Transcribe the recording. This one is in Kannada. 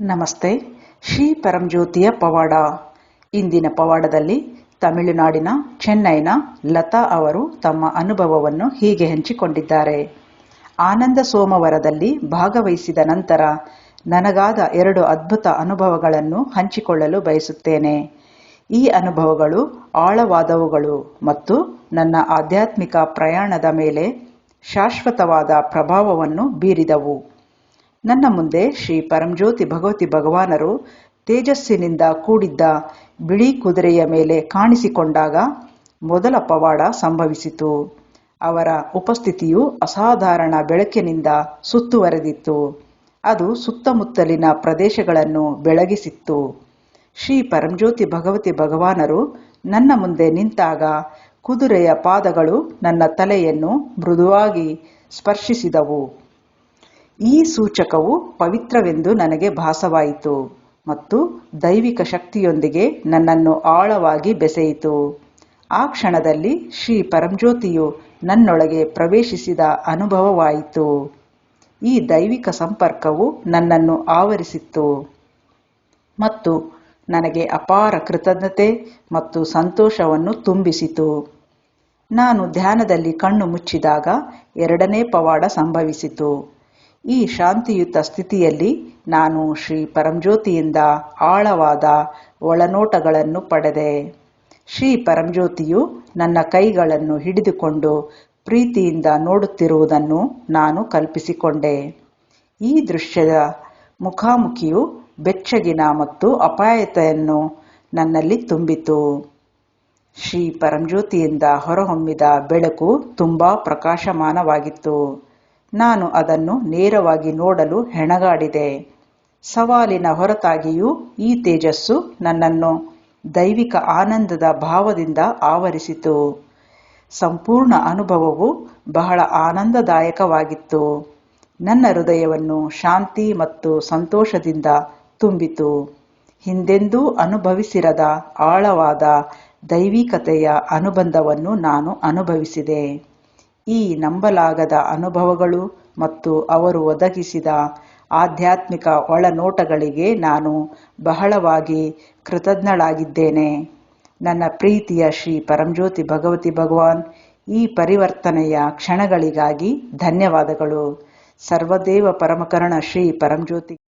ನಮಸ್ತೆ, ಶ್ರೀ ಪರಂಜ್ಯೋತಿಯ ಪವಾಡ. ಇಂದಿನ ಪವಾಡದಲ್ಲಿ ತಮಿಳುನಾಡಿನ ಚೆನ್ನೈನ ಲತಾ ಅವರು ತಮ್ಮ ಅನುಭವವನ್ನು ಹೀಗೆ ಹಂಚಿಕೊಂಡಿದ್ದಾರೆ. ಆನಂದ ಸೋಮವಾರದಲ್ಲಿ ಭಾಗವಹಿಸಿದ ನಂತರ ನನಗಾದ ಎರಡು ಅದ್ಭುತ ಅನುಭವಗಳನ್ನು ಹಂಚಿಕೊಳ್ಳಲು ಬಯಸುತ್ತೇನೆ. ಈ ಅನುಭವಗಳು ಆಳವಾದವುಗಳು ಮತ್ತು ನನ್ನ ಆಧ್ಯಾತ್ಮಿಕ ಪ್ರಯಾಣದ ಮೇಲೆ ಶಾಶ್ವತವಾದ ಪ್ರಭಾವವನ್ನು ಬೀರಿದವು. ನನ್ನ ಮುಂದೆ ಶ್ರೀ ಪರಂಜ್ಯೋತಿ ಭಗವತಿ ಭಗವಾನರು ತೇಜಸ್ಸಿನಿಂದ ಕೂಡಿದ್ದ ಬಿಳಿ ಕುದುರೆಯ ಮೇಲೆ ಕಾಣಿಸಿಕೊಂಡಾಗ ಮೊದಲ ಪವಾಡ ಸಂಭವಿಸಿತು. ಅವರ ಉಪಸ್ಥಿತಿಯು ಅಸಾಧಾರಣ ಬೆಳಕಿನಿಂದ ಸುತ್ತುವರೆದಿತ್ತು. ಅದು ಸುತ್ತಮುತ್ತಲಿನ ಪ್ರದೇಶಗಳನ್ನು ಬೆಳಗಿಸಿತ್ತು. ಶ್ರೀ ಪರಂಜ್ಯೋತಿ ಭಗವತಿ ಭಗವಾನರು ನನ್ನ ಮುಂದೆ ನಿಂತಾಗ ಕುದುರೆಯ ಪಾದಗಳು ನನ್ನ ತಲೆಯನ್ನು ಮೃದುವಾಗಿ ಸ್ಪರ್ಶಿಸಿದವು. ಈ ಸೂಚಕವು ಪವಿತ್ರವೆಂದು ನನಗೆ ಭಾಸವಾಯಿತು ಮತ್ತು ದೈವಿಕ ಶಕ್ತಿಯೊಂದಿಗೆ ನನ್ನನ್ನು ಆಳವಾಗಿ ಬೆಸೆಯಿತು. ಆ ಕ್ಷಣದಲ್ಲಿ ಶ್ರೀ ಪರಂಜ್ಯೋತಿಯು ನನ್ನೊಳಗೆ ಪ್ರವೇಶಿಸಿದ ಅನುಭವವಾಯಿತು. ಈ ದೈವಿಕ ಸಂಪರ್ಕವು ನನ್ನನ್ನು ಆವರಿಸಿತ್ತು. ಮತ್ತು ನನಗೆ ಅಪಾರ ಕೃತಜ್ಞತೆ ಮತ್ತು ಸಂತೋಷವನ್ನು ತುಂಬಿಸಿತು. ನಾನು ಧ್ಯಾನದಲ್ಲಿ ಕಣ್ಣು ಮುಚ್ಚಿದಾಗ ಎರಡನೇ ಪವಾಡ ಸಂಭವಿಸಿತು. ಈ ಶಾಂತಿಯುತ ಸ್ಥಿತಿಯಲ್ಲಿ ನಾನು ಶ್ರೀ ಪರಂಜ್ಯೋತಿಯಿಂದ ಆಳವಾದ ಒಳನೋಟಗಳನ್ನು ಪಡೆದೆ. ಶ್ರೀ ಪರಂಜ್ಯೋತಿಯು ನನ್ನ ಕೈಗಳನ್ನು ಹಿಡಿದುಕೊಂಡು ಪ್ರೀತಿಯಿಂದ ನೋಡುತ್ತಿರುವುದನ್ನು ನಾನು ಕಲ್ಪಿಸಿಕೊಂಡೆ. ಈ ದೃಶ್ಯದ ಮುಖಾಮುಖಿಯು ಬೆಚ್ಚಗಿನ ಮತ್ತು ಅಪಾಯತೆಯನ್ನು ನನ್ನಲ್ಲಿ ತುಂಬಿತು. ಶ್ರೀ ಪರಂಜ್ಯೋತಿಯಿಂದ ಹೊರಹೊಮ್ಮಿದ ಬೆಳಕು ತುಂಬಾ ಪ್ರಕಾಶಮಾನವಾಗಿತ್ತು. ನಾನು ಅದನ್ನು ನೇರವಾಗಿ ನೋಡಲು ಹೆಣಗಾಡಿದೆ. ಸವಾಲಿನ ಹೊರತಾಗಿಯೂ ಈ ತೇಜಸ್ಸು ನನ್ನನ್ನು ದೈವಿಕ ಆನಂದದ ಭಾವದಿಂದ ಆವರಿಸಿತು. ಸಂಪೂರ್ಣ ಅನುಭವವು ಬಹಳ ಆನಂದದಾಯಕವಾಗಿತ್ತು. ನನ್ನ ಹೃದಯವನ್ನು ಶಾಂತಿ ಮತ್ತು ಸಂತೋಷದಿಂದ ತುಂಬಿತು. ಹಿಂದೆಂದೂ ಅನುಭವಿಸಿರದ ಆಳವಾದ ದೈವಿಕತೆಯ ಅನುಬಂಧವನ್ನು ನಾನು ಅನುಭವಿಸಿದೆ. ಈ ನಂಬಲಾಗದ ಅನುಭವಗಳು ಮತ್ತು ಅವರು ಒದಗಿಸಿದ ಆಧ್ಯಾತ್ಮಿಕ ಒಳನೋಟಗಳಿಗೆ ನಾನು ಬಹಳವಾಗಿ ಕೃತಜ್ಞಳಾಗಿದ್ದೇನೆ. ನನ್ನ ಪ್ರೀತಿಯ ಶ್ರೀ ಪರಂಜ್ಯೋತಿ ಭಗವತಿ ಭಗವಾನ್, ಈ ಪರಿವರ್ತನೆಯ ಕ್ಷಣಗಳಿಗಾಗಿ ಧನ್ಯವಾದಗಳು. ಸರ್ವದೇವ ಪರಮಕರಣ ಶ್ರೀ ಪರಂಜ್ಯೋತಿ.